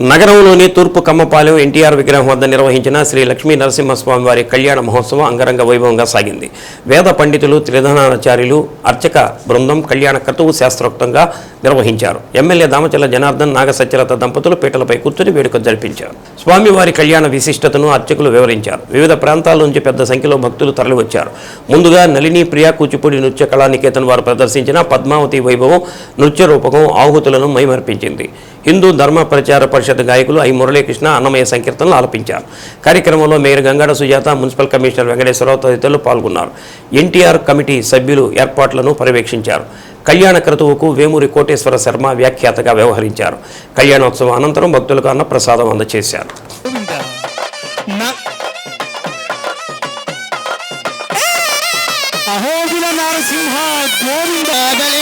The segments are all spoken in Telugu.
నగరంలోని తూర్పు కమ్మపాలెం ఎన్టీఆర్ విగ్రహం వద్ద నిర్వహించిన శ్రీ లక్ష్మీ నరసింహస్వామి వారి కళ్యాణ మహోత్సవం అంగరంగ వైభవంగా సాగింది. వేద పండితులు త్రిధనాచార్యులు అర్చక బృందం కళ్యాణ క్రతువు శాస్త్రోక్తంగా నిర్వహించారు. ఎమ్మెల్యే దామచల్ల జనార్దన్ నాగ దంపతులు పీటలపై కూర్చుని వేడుక జరిపించారు. స్వామివారి కళ్యాణ విశిష్టతను అర్చకులు వివరించారు. వివిధ ప్రాంతాల నుంచి పెద్ద సంఖ్యలో భక్తులు తరలివచ్చారు. ముందుగా నళిని ప్రియా కూచిపూడి నృత్య కళానికేతన్ వారు ప్రదర్శించిన పద్మావతి వైభవం నృత్య రూపకం ఆహుతులను మైమర్పించింది. హిందూ ధర్మ ప్రచార పరిషత్ గాయకులు ఐ మురళీకృష్ణ అన్నమయ్య సంకీర్తనలు ఆలపించారు. కార్యక్రమంలో mayor Gangada Sujatha municipal commissioner Venkateswararao తదితరులు పాల్గొన్నారు. ఎన్టీఆర్ కమిటీ సభ్యులు ఏర్పాట్లను పర్యవేక్షించారు. కళ్యాణ క్రతువుకు వేమూరి కోటేశ్వర శర్మ వ్యాఖ్యాతగా వ్యవహరించారు. కళ్యాణోత్సవం అనంతరం భక్తులకు అన్నప్రసాదం అందజేశారు నరసింహ గోవింద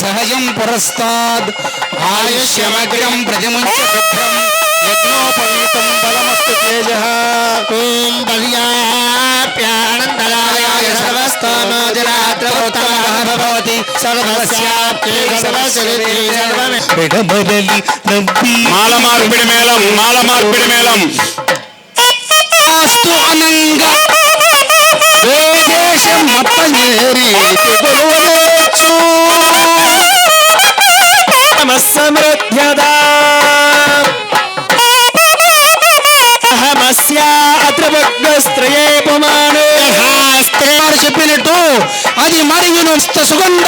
సహజం పురస్తాద్ ఆయుష్యమగ్రం ప్రతిముంచ శుభ్రం యజ్ఞోపవీతం బలమస్తు తేజ ఓం పర్యాప్యానందరాయ మాల మార్పిడి మేళం. మాల మార్పిడి మేళం. ఆస్తు అనంగ అప్పయేరి తెగులువచ్చు సమృద్ధ్యదా అది మరియును సుగంధ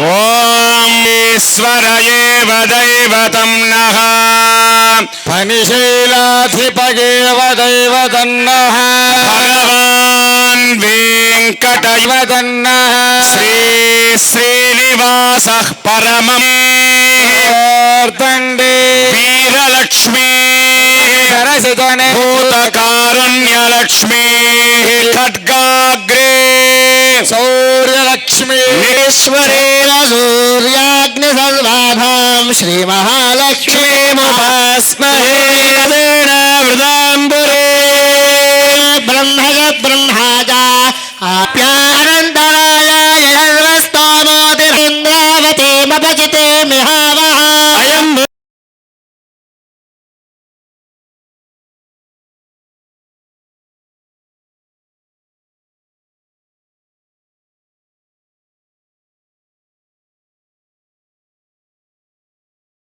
ఓం ఈశ్వర ఏవ దైవతం నః ఫణిశైలాధిపగేవ దైవతం నః భగవాన్ వెంకటైవ తన్నః శ్రీ మనసః పరమం कारुण्यलक्ष्मी खड्गाग्रे सौर्यलक्ष्मी। ईश्वरेण सूर्याग्निसंलाभां श्रीमहालक्ष्मीमुपास्महे ब्रह्मा जा आप्यानन्दा